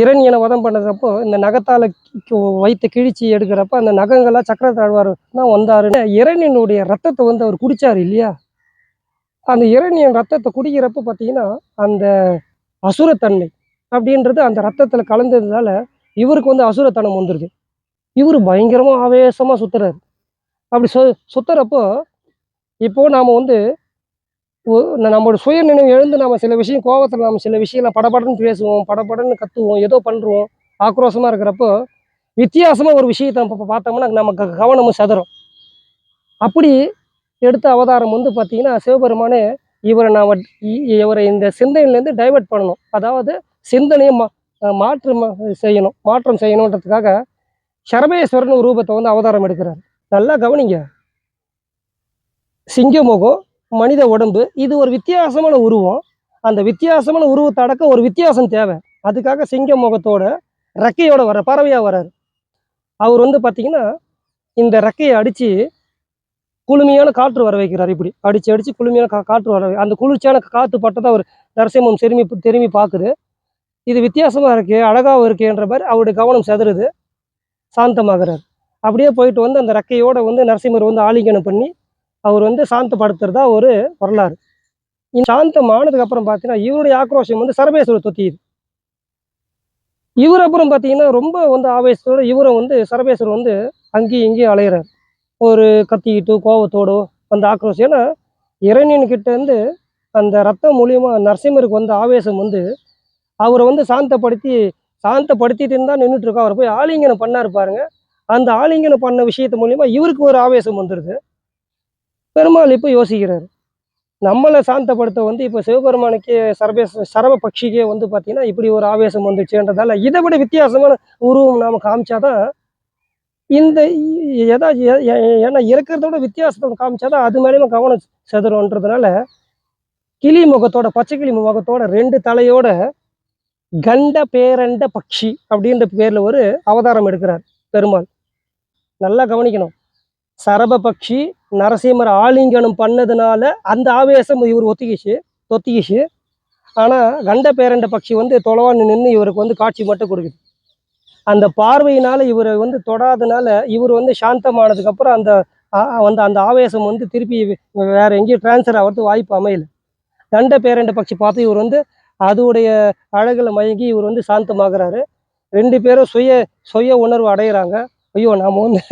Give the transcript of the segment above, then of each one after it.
இரணியனை வதம் பண்ணுறப்போ இந்த நகத்தால் வைத்து கிழிச்சு எடுக்கிறப்ப அந்த நகங்கள்லாம் சக்கரத்தாழ்வார் தான் வந்தாருன்னு இரணியனுடைய ரத்தத்தை வந்து அவர் குடிச்சார் இல்லையா? அந்த இரணியன் ரத்தத்தை குடிக்கிறப்ப பார்த்தீங்கன்னா அந்த அசுரத்தன்மை அப்படின்றது அந்த ரத்தத்தில் கலந்ததுனால இவருக்கு வந்து அசுரத்தனம் வந்துடுது இவர் பயங்கரமாக ஆவேசமாக சுத்துறாரு. அப்படி சு சுத்துறப்போ இப்போது நாம் வந்து நம்மளோட சுய நினைவு எழுந்து நம்ம சில விஷயம் கோபத்தில் நம்ம சில விஷயம்லாம் படபடன்னு பேசுவோம் படபடன்னு கத்துவோம் ஏதோ பண்ணுறோம் ஆக்ரோஷமாக இருக்கிறப்போ வித்தியாசமாக ஒரு விஷயத்தை நம்ம பார்த்தோம்னா நம்ம கவனமும் சதுரும் அப்படி எடுத்த அவதாரம் வந்து பார்த்தீங்கன்னா சிவபெருமானே இவரை நாம் இவரை இந்த சிந்தனையிலேருந்து டைவர்ட் பண்ணணும். அதாவது சிந்தனையை மா மாற்றம் செய்யணும் மாற்றம் செய்யணுன்றதுக்காக சரபேஸ்வரன் ரூபத்தை வந்து அவதாரம் எடுக்கிறார். நல்லா கவனிங்க. சிங்கமுகம் மனித உடம்பு இது ஒரு வித்தியாசமான உருவம். அந்த வித்தியாசமான உருவத்தை அடக்க ஒரு வித்தியாசம் தேவை. அதுக்காக சிங்க முகத்தோட ரெக்கையோட வர பறவையாக வராரு. அவர் வந்து பார்த்தீங்கன்னா இந்த ரெக்கையை அடிச்சு குளுமையான காற்று வர வைக்கிறார் இப்படி. அடிச்சு அடிச்சு குளுமையான கா காற்று வர அந்த குளிர்ச்சியான காற்று பட்டதை அவர் நரசிம்மம் திரும்பி திரும்பி பார்க்குது இது வித்தியாசமா இருக்கே அழகாவும் இருக்குன்ற மாதிரி அவருடைய கவனம் செதறுது. சாந்தமாகிறார். அப்படியே போயிட்டு வந்து அந்த ரெக்கையோட வந்து நரசிம்மர் வந்து ஆலிங்கனம் பண்ணி அவர் வந்து சாந்தப்படுத்துறதா ஒரு வரலாறு. இந்த சாந்தம் ஆனதுக்கு அப்புறம் பார்த்தீங்கன்னா இவருடைய ஆக்ரோஷம் வந்து சரபேஸ்வரர் தொத்தியுது. இவர் அப்புறம் பார்த்தீங்கன்னா ரொம்ப வந்து ஆவேசத்தோட இவரை வந்து சரபேஸ்வரர் வந்து அங்கேயும் இங்கேயும் அலையிறார். ஒரு கத்திக்கிட்டு கோவத்தோடோ அந்த ஆக்ரோஷம். ஏன்னா இறைஞன் இருந்து அந்த ரத்தம் மூலியமா நரசிம்மருக்கு வந்த ஆவேசம் வந்து அவரை வந்து சாந்தப்படுத்தி சாந்தப்படுத்திட்டு இருந்தால் நின்றுட்டு இருக்கோம் அவர் போய் ஆலிங்கனம் பண்ணாரு பாருங்க. அந்த ஆலிங்கனம் பண்ண விஷயத்து மூலியமா இவருக்கு ஒரு ஆவேசம் வந்துடுது பெருமாள் இப்போ யோசிக்கிறாரு. நம்மளை சாந்தப்படுத்த வந்து இப்போ சிவபெருமானுக்கு சரபேச சரப பட்சிக்கே வந்து பார்த்தீங்கன்னா இப்படி ஒரு ஆவேசம் வந்துச்சுன்றதால இதை விட வித்தியாசமான உருவம் நாம் காமிச்சாதான் இந்த இ- ஏன்னா இருக்கிறதோட வித்தியாசத்தோட காமிச்சாதான் அது மேலேயுமே கவனம் செதுறோன்றதுனால கிளி முகத்தோட பச்சை கிளி முகத்தோட ரெண்டு தலையோட கண்ட பேரண்ட பக்ஷி அப்படின்ற பேரில் ஒரு அவதாரம் எடுக்கிறார் பெருமாள். நல்லா கவனிக்கணும். சரப பக்ஷி நரசிம்மர் ஆலிங்கனம் பண்ணதுனால அந்த ஆவேசம் இவர் ஒத்திக்கிச்சு தொத்திக்கிச்சு. ஆனால் கண்ட பேரண்ட பக்ஷி வந்து தொலைவான்னு நின்று இவருக்கு வந்து காட்சி மட்டும் கொடுக்குது. அந்த பார்வையினால் இவரை வந்து தொடாதனால இவர் வந்து சாந்தமானதுக்கப்புறம் அந்த வந்து அந்த ஆவேசம் வந்து திருப்பி வேற எங்கேயும் டிரான்ஸ்ஃபர் ஆகிறது வாய்ப்பு அமையல. கண்ட பேரண்ட பட்சி பார்த்து இவர் வந்து அதோடைய அழகில் மயங்கி இவர் வந்து சாந்தமாகறாரு. ரெண்டு பேரும் சுய சுய உணர்வு அடையிறாங்க. ஐயோ நாம வந்து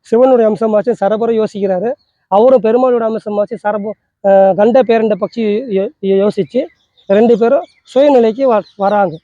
சிவனுடைய அம்சமாச்சும் சரபரம் யோசிக்கிறாரு. அவரும் பெருமாளுடைய அம்சமாச்சு சரபம் கண்ட பேரண்ட பட்சி யோ- யோசிச்சு ரெண்டு பேரும் சுயநிலைக்கு வ வராங்க.